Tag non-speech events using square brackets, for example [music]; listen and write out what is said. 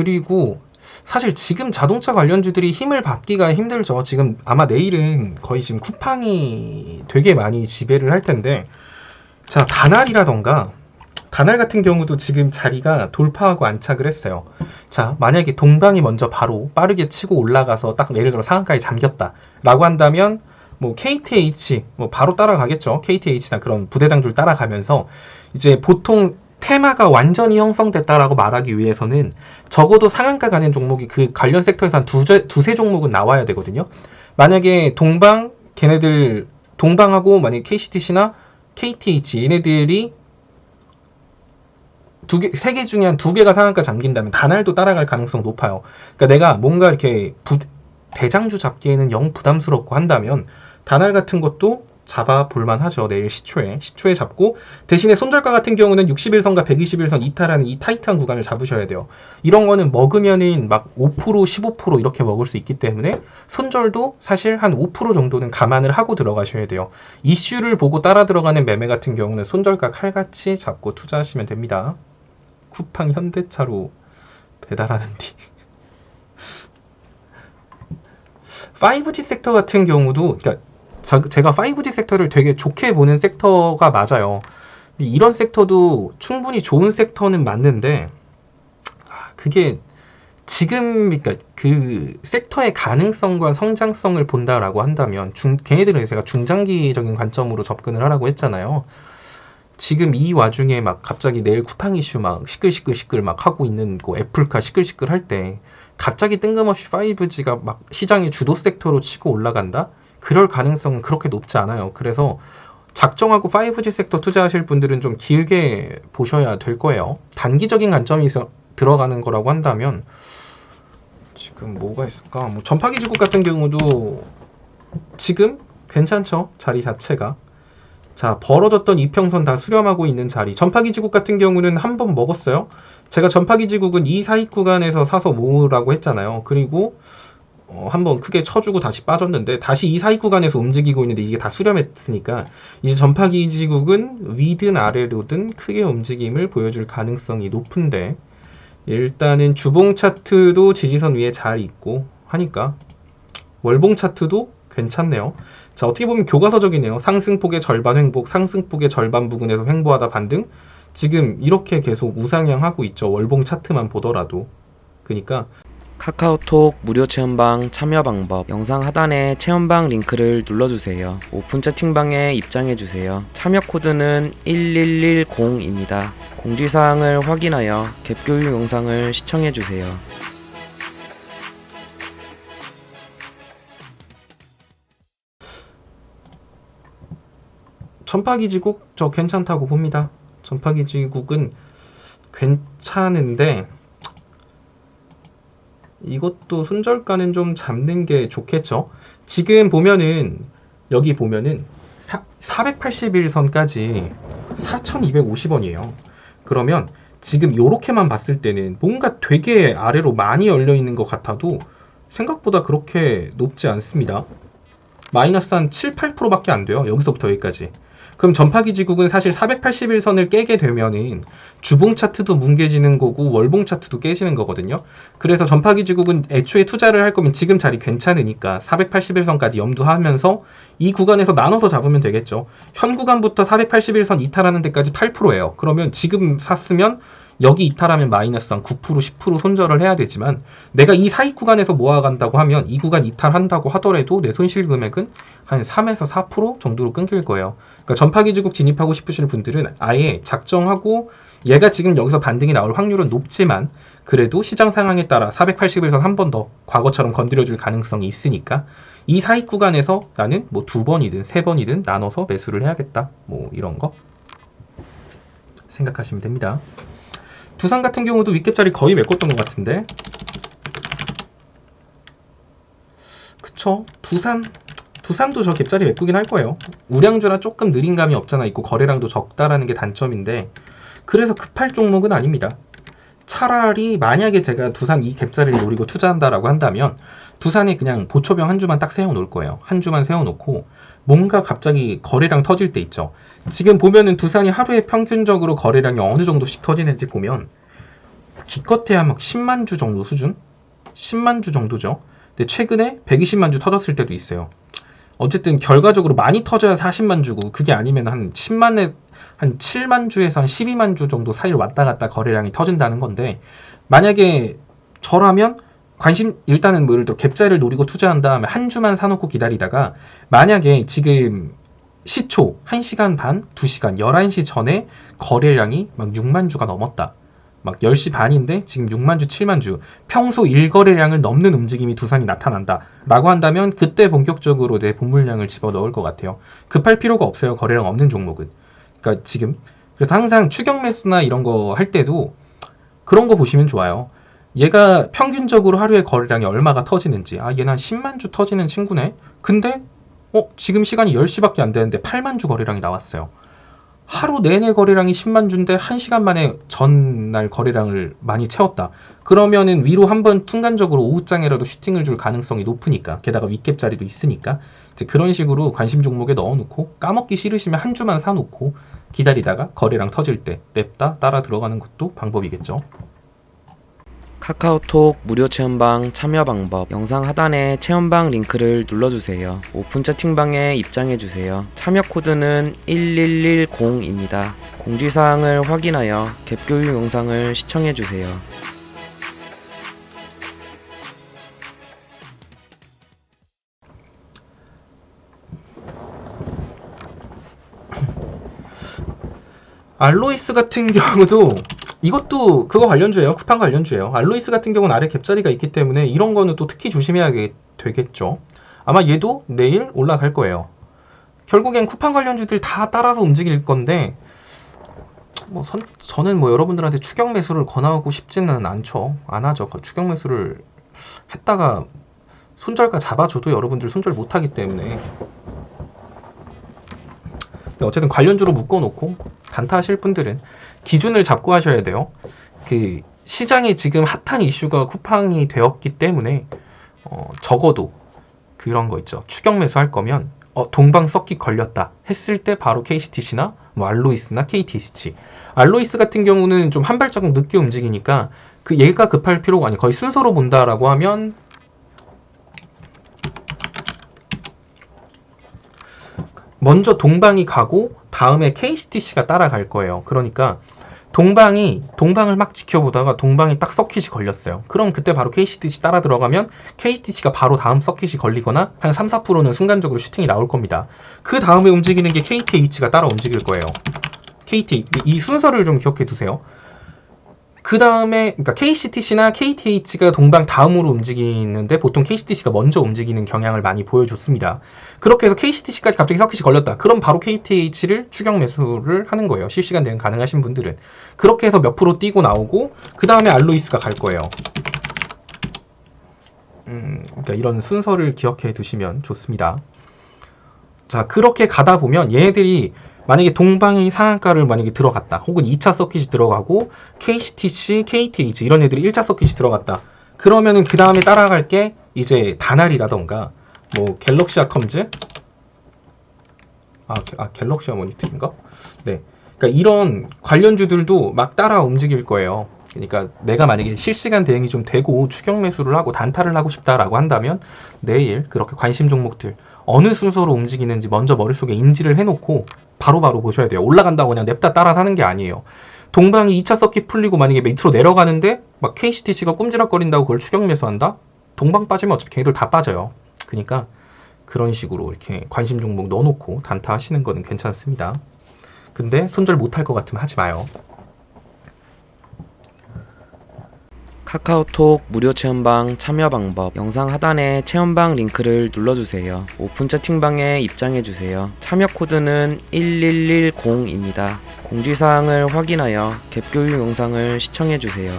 그리고 사실 지금 자동차 관련주들이 힘을 받기가 힘들죠. 지금 아마 내일은 거의 지금 쿠팡이 되게 많이 지배를 할 텐데 자 다날이라던가 다날 같은 경우도 지금 자리가 돌파하고 안착을 했어요. 자 만약에 동방이 먼저 바로 빠르게 치고 올라가서 딱 예를 들어 상한가에 잠겼다라고 한다면 뭐 KTH 뭐 바로 따라가겠죠. KTH나 그런 부대장들 따라가면서 이제 보통 테마가 완전히 형성됐다라고 말하기 위해서는 적어도 상한가 가는 종목이 그 관련 섹터에서 한 두세, 두세 종목은 나와야 되거든요. 만약에 동방 걔네들 동방하고 만약에 KCTC나 KTH 얘네들이 두 개, 세 개 중에 한 두 개가 상한가 잠긴다면 다날도 따라갈 가능성 높아요. 그러니까 내가 뭔가 이렇게 부, 대장주 잡기에는 영 부담스럽고 한다면 다날 같은 것도 잡아 볼만 하죠. 내일 시초에. 시초에 잡고 대신에 손절가 같은 경우는 61선과 121선 이탈하는 이 타이트한 구간을 잡으셔야 돼요. 이런 거는 먹으면은 막 5% 15% 이렇게 먹을 수 있기 때문에 손절도 사실 한 5% 정도는 감안을 하고 들어가셔야 돼요. 이슈를 보고 따라 들어가는 매매 같은 경우는 손절가 칼같이 잡고 투자하시면 됩니다. 쿠팡 현대차로 배달하는 뒤. [laughs] 5G 섹터 같은 경우도 그러니까 자- 제가 5G 섹터를 되게 좋게 보는 섹터가 맞아요. 이런 섹터도 충분히 좋은 섹터는 맞는데 아, 그게 지금 그러니까 그 섹터의 가능성과 성장성을 본다라고 한다면 중 걔네들은 제가 중장기적인 관점으로 접근을 하라고 했잖아요. 지금 이 와중에 막 갑자기 내일 쿠팡 이슈 막 시끌시끌 시끌 막 하고 있는 거 애플카 시끌시끌 할 때 갑자기 뜬금없이 5G가 막 시장의 주도 섹터로 치고 올라간다? 그럴 가능성은 그렇게 높지 않아요. 그래서 작정하고 5G 섹터 투자하실 분들은 좀 길게 보셔야 될 거예요. 단기적인 관점에서 들어가는 거라고 한다면 지금 뭐가 있을까? 뭐 전파기 지국 같은 경우도 지금 괜찮죠? 자리 자체가. 자, 벌어졌던 이평선 다 수렴하고 있는 자리. 전파기 지국 같은 경우는 한 번 먹었어요. 제가 전파기 지국은 이 사익 구간에서 사서 모으라고 했잖아요. 그리고 어, 한번 크게 쳐주고 다시 빠졌는데 다시 이 사익 구간에서 움직이고 있는데 이게 다 수렴했으니까 이제 전파기 지국은 위든 아래로든 크게 움직임을 보여줄 가능성이 높은데 일단은 주봉 차트도 지지선 위에 잘 있고 하니까 월봉 차트도 괜찮네요. 자 어떻게 보면 교과서적이네요. 상승폭의 절반 횡복, 상승폭의 절반 부근에서 횡보하다 반등. 지금 이렇게 계속 우상향하고 있죠. 월봉 차트만 보더라도. 그러니까 카카오톡 무료 체험방 참여 방법 영상 하단에 체험방 링크를 눌러주세요. 오픈 채팅방에 입장해주세요. 참여 코드는 1110입니다. 공지사항을 확인하여 갭교육 영상을 시청해주세요. 전파기지국 저 괜찮다고 봅니다. 전파기지국은 괜찮은데 이것도 손절가는 좀 잡는 게 좋겠죠. 지금 보면은 여기 보면은 481선까지 4,250원이에요. 그러면 지금 요렇게만 봤을 때는 뭔가 되게 아래로 많이 열려 있는 것 같아도 생각보다 그렇게 높지 않습니다. 마이너스 한 7, 8%밖에 안 돼요. 여기서부터 여기까지. 그럼 전파기 지국은 사실 481선을 깨게 되면은 주봉 차트도 뭉개지는 거고 월봉 차트도 깨지는 거거든요. 그래서 전파기 지국은 애초에 투자를 할 거면 지금 자리 괜찮으니까 481선까지 염두하면서 이 구간에서 나눠서 잡으면 되겠죠. 현 구간부터 481선 이탈하는 데까지 8%예요. 그러면 지금 샀으면 여기 이탈하면 마이너스 한 9%, 10% 손절을 해야 되지만 내가 이 사이 구간에서 모아간다고 하면 이 구간 이탈한다고 하더라도 내 손실 금액은 한 3에서 4% 정도로 끊길 거예요. 그러니까 전파기지국 진입하고 싶으신 분들은 아예 작정하고 얘가 지금 여기서 반등이 나올 확률은 높지만 그래도 시장 상황에 따라 481선 한번 더 과거처럼 건드려줄 가능성이 있으니까 이 사이 구간에서 나는 뭐 두 번이든 세 번이든 나눠서 매수를 해야겠다. 뭐 이런 거 생각하시면 됩니다. 두산 같은 경우도 윗갭자리 거의 메꿨던 것 같은데. 그쵸? 두산 두산도 저 갭자리 메꾸긴 할 거예요. 우량주라 조금 느린 감이 없잖아. 있고 거래량도 적다라는 게 단점인데. 그래서 급할 종목은 아닙니다. 차라리 만약에 제가 두산 이 갭자리를 노리고 투자한다라고 한다면 두산에 그냥 보초병 한 주만 딱 세워놓을 거예요 한 주만 세워놓고 뭔가 갑자기 거래량 터질 때 있죠 지금 보면은 두산이 하루에 평균적으로 거래량이 어느 정도씩 터지는지 보면 기껏해야 막 10만 주 정도 수준? 10만 주 정도죠. 근데 최근에 120만 주 터졌을 때도 있어요. 어쨌든 결과적으로 많이 터져야 40만 주고 그게 아니면 한 10만에 한 7만 주에서 한 12만 주 정도 사이로 왔다 갔다 거래량이 터진다는 건데 만약에 저라면 관심 일단은 뭐 예를 들어 갭자를 노리고 투자한 다음에 한 주만 사놓고 기다리다가 만약에 지금 시초 1시간 반, 2시간, 11시 전에 거래량이 막 6만 주가 넘었다. 막 10시 반인데 지금 6만 주, 7만 주. 평소 일거래량을 넘는 움직임이 두산이 나타난다. 라고 한다면 그때 본격적으로 내 본물량을 집어넣을 것 같아요. 급할 필요가 없어요. 거래량 없는 종목은. 그러니까 지금 그래서 항상 추격 매수나 이런 거 할 때도 그런 거 보시면 좋아요. 얘가 평균적으로 하루에 거래량이 얼마가 터지는지. 아, 얘는 한 10만 주 터지는 친구네. 근데 어, 지금 시간이 10시밖에 안 되는데 8만 주 거래량이 나왔어요. 하루 내내 거래량이 10만 주인데 1시간 만에 전날 거래량을 많이 채웠다. 그러면은 위로 한번 순간적으로 오후장에라도 슈팅을 줄 가능성이 높으니까 게다가 윗갭 자리도 있으니까 이제 그런 식으로 관심 종목에 넣어놓고 까먹기 싫으시면 한 주만 사놓고 기다리다가 거래량 터질 때 냅다 따라 들어가는 것도 방법이겠죠. 카카오톡 무료 체험방 참여 방법 영상 하단에 체험방 링크를 눌러주세요. 오픈 채팅방에 입장해주세요. 참여 코드는 1110입니다. 공지사항을 확인하여 갭교육 영상을 시청해주세요. 알로이스 같은 경우도 이것도 그거 관련주예요. 쿠팡 관련주예요. 알로이스 같은 경우는 아래 갭자리가 있기 때문에 이런 거는 또 특히 조심해야 되겠죠. 아마 얘도 내일 올라갈 거예요. 결국엔 쿠팡 관련주들 다 따라서 움직일 건데 뭐 선, 저는 뭐 여러분들한테 추격 매수를 권하고 싶지는 않죠. 안 하죠. 그 추격 매수를 했다가 손절가 잡아줘도 여러분들 손절 못 하기 때문에 어쨌든 관련주로 묶어놓고 단타하실 분들은 기준을 잡고 하셔야 돼요. 그 시장에 지금 핫한 이슈가 쿠팡이 되었기 때문에 어, 적어도 그런 거 있죠. 추격 매수할 거면 어, 동방 썩기 걸렸다 했을 때 바로 KCTC나 뭐 알로이스나 KTC. 알로이스 같은 경우는 좀 한 발자국 늦게 움직이니까 그 얘가 급할 필요가 아니 거의 순서로 본다라고 하면 먼저 동방이 가고 다음에 KCTC가 따라갈 거예요. 그러니까 동방이 동방을 막 지켜보다가 동방이 딱 서킷이 걸렸어요. 그럼 그때 바로 KCTC 따라 들어가면 KCTC가 바로 다음 서킷이 걸리거나 한 3, 4%는 순간적으로 슈팅이 나올 겁니다. 그 다음에 움직이는 게 KTH가 따라 움직일 거예요. KT 이 순서를 좀 기억해 두세요. 그 다음에 그러니까 KCTC나 KTH가 동방 다음으로 움직이는데 보통 KCTC가 먼저 움직이는 경향을 많이 보여줬습니다. 그렇게 해서 KCTC까지 갑자기 서킷이 걸렸다. 그럼 바로 KTH를 추격 매수를 하는 거예요. 실시간 대응 가능하신 분들은. 그렇게 해서 몇 프로 뛰고 나오고 그 다음에 알로이스가 갈 거예요. 음, 그러니까 이런 순서를 기억해 두시면 좋습니다. 자, 그렇게 가다 보면 얘네들이 만약에 동방이 상한가를 만약에 들어갔다. 혹은 2차 서킷이 들어가고 KCTC, KTH 이런 애들이 1차 서킷이 들어갔다. 그러면은 그 다음에 따라갈 게 이제 다날이라던가 뭐 갤럭시아 컴즈 아, 게- 아 갤럭시아 모니터인가? 네. 그러니까 이런 관련주들도 막 따라 움직일 거예요. 그러니까 내가 만약에 실시간 대응이 좀 되고 추격 매수를 하고 단타를 하고 싶다라고 한다면 내일 그렇게 관심 종목들 어느 순서로 움직이는지 먼저 머릿속에 인지를 해놓고 바로 바로 보셔야 돼요. 올라간다고 그냥 냅다 따라 사는 게 아니에요. 동방이 2차 서킷 풀리고 만약에 밑으로 내려가는데 막 KCTC가 꼼지락거린다고 그걸 추격 매수한다? 동방 빠지면 어차피 걔네들 다 빠져요. 그러니까 그런 식으로 이렇게 관심 종목 넣어놓고 단타 하시는 거는 괜찮습니다. 근데 손절 못할 것 같으면 하지 마요. 카카오톡 무료 체험방 참여 방법 영상 하단에 체험방 링크를 눌러주세요. 오픈 채팅방에 입장해주세요. 참여 코드는 1110입니다. 공지사항을 확인하여 갭교육 영상을 시청해주세요.